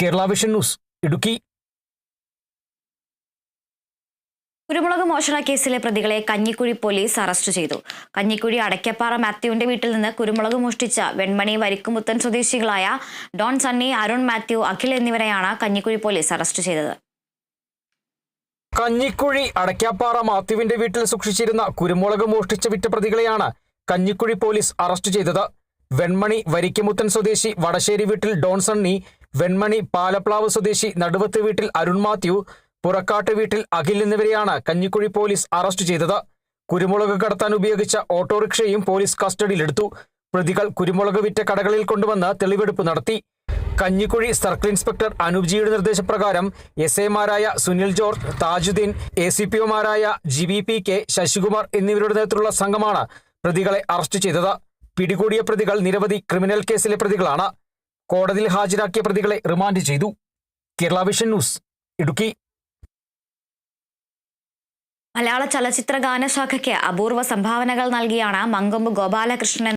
Kerala vision news Idukki. കുരുമുളക് മോഷണ കേസിലെ പ്രതികളെ കഞ്ഞിക്കുഴി പോലീസ് അറസ്റ്റ് ചെയ്തു. കഞ്ഞിക്കുഴി അടയ്ക്കപ്പാറ മാത്യുവിന്റെ വീട്ടിൽ നിന്ന് കുരുമുളക് മോഷ്ടിച്ച വെൺമണി വരിക്കുമുത്തൻ സ്വദേശികളായ Don Sunny Arun Mathew Akhil എന്നിവരെയാണ് കഞ്ഞിക്കുഴി പോലീസ് അറസ്റ്റ് ചെയ്തത്. കഞ്ഞിക്കുഴി അടയ്ക്കാപ്പാറ മാത്യുവിന്റെ വീട്ടിൽ സൂക്ഷിച്ചിരുന്ന കുരുമുളക് മോഷ്ടിച്ച വിറ്റ പ്രതികളെയാണ് കഞ്ഞിക്കുഴി പോലീസ് അറസ്റ്റ് ചെയ്തത്. വെൺമണി വരിക്കുമുത്തൻ സ്വദേശി വടശ്ശേരി വീട്ടിൽ ഡോൺ സണ്ണി വെൺമണി പാലപ്ലാവ് സ്വദേശി നടുവത്ത് വീട്ടിൽ അരുൺ മാത്യു പുറക്കാട്ട് വീട്ടിൽ അഖിൽ എന്നിവരെയാണ് കഞ്ഞിക്കുഴി പോലീസ് അറസ്റ്റ് ചെയ്തത്. കുരുമുളക് കടത്താൻ ഉപയോഗിച്ച ഓട്ടോറിക്ഷയും പോലീസ് കസ്റ്റഡിയിലെടുത്തു. പ്രതികൾ കുരുമുളക് വിറ്റ കടകളിൽ കൊണ്ടുവന്ന് തെളിവെടുപ്പ് നടത്തി. കഞ്ഞിക്കുഴി സർക്കിൾ ഇൻസ്പെക്ടർ അനൂപ്ജിയുടെ നിർദ്ദേശപ്രകാരം S എമാരായ Sunil George Thajudheen A C P ഒമാരായ G B P K Sasikumar എന്നിവരുടെ നേതൃത്വത്തിലുള്ള സംഘമാണ് പ്രതികളെ അറസ്റ്റ് ചെയ്തത്. പിടികൂടിയ പ്രതികൾ നിരവധി ക്രിമിനൽ കേസിലെ പ്രതികളാണ്. കോടതിയിൽ ഹാജരാക്കിയ പ്രതികളെ റിമാൻഡ് ചെയ്തു. Kerala vision news Idukki. മലയാള ചലച്ചിത്ര ഗാനശാഖയ്ക്ക് അപൂർവ സംഭാവനകൾ നൽകിയാണ് മങ്കൊമ്പ് ഗോപാലകൃഷ്ണൻ